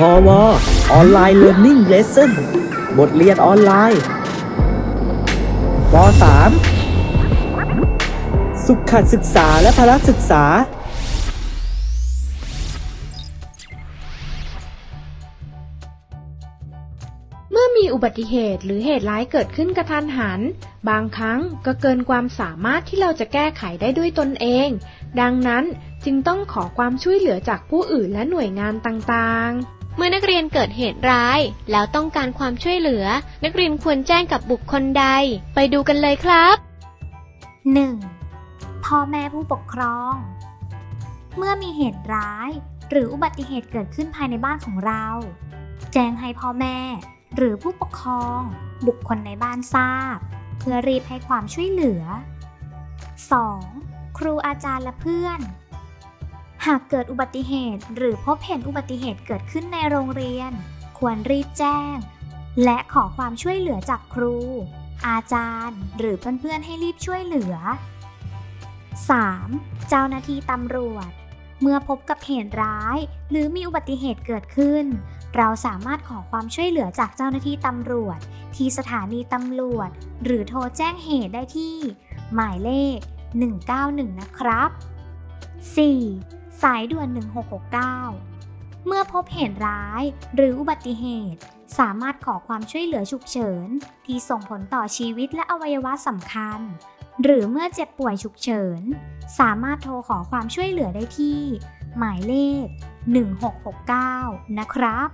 พอวออนไลน์เรียน i ิ g เลสเซ่นบทเรียนออนไลน์ป .3 สุขศึกษาและพละศึกษา เมื่อมีอุบัติเหตุหรือเหตุร้ายเกิดขึ้นกระทันหัน บางครั้งก็เกินความสามารถที่เราจะแก้ไขได้ด้วยตนเอง ดังนั้นจึงต้องขอความช่วยเหลือจากผู้อื่นและหน่วยงานต่างๆ เมื่อนักเรียนเกิดเหตุร้าย แล้วต้องการความช่วยเหลือ นักเรียนควรแจ้งกับบุคคลใด ไปดูกันเลยครับ 1. พ่อแม่ผู้ปกครอง เมื่อมีเหตุร้าย หรืออุบัติเหตุเกิดขึ้นภายในบ้านของเรา แจ้งให้พ่อแม่ หรือผู้ปกครอง บุคคลในบ้านทราบ เพื่อรีบให้ความช่วยเหลือ 2. ครูอาจารย์และเพื่อน หากเกิดอุบัติเหตุ หรือพบเห็นอุบัติเหตุเกิดขึ้นในโรงเรียน ควรรีบแจ้ง และขอความช่วยเหลือจากครู อาจารย์ หรือเพื่อนๆให้รีบช่วยเหลือ 3. เจ้าหน้าที่ตำรวจ เมื่อพบกับเหตุร้าย หรือมีอุบัติเหตุเกิดขึ้น เราสามารถขอความช่วยเหลือจากเจ้าหน้าที่ตำรวจ ที่สถานีตำรวจ หรือโทรแจ้งเหตุได้ที่ หมายเลข 191 นะครับ 4. สายด่วน 1669 เมื่อพบเหตุร้ายหรืออุบัติเหตุ สามารถขอความช่วยเหลือฉุกเฉิน ที่ส่งผลต่อชีวิตและอวัยวะสำคัญ หรือเมื่อเจ็บป่วยฉุกเฉิน สามารถโทรขอความช่วยเหลือได้ที่ หมายเลข 1669 นะครับ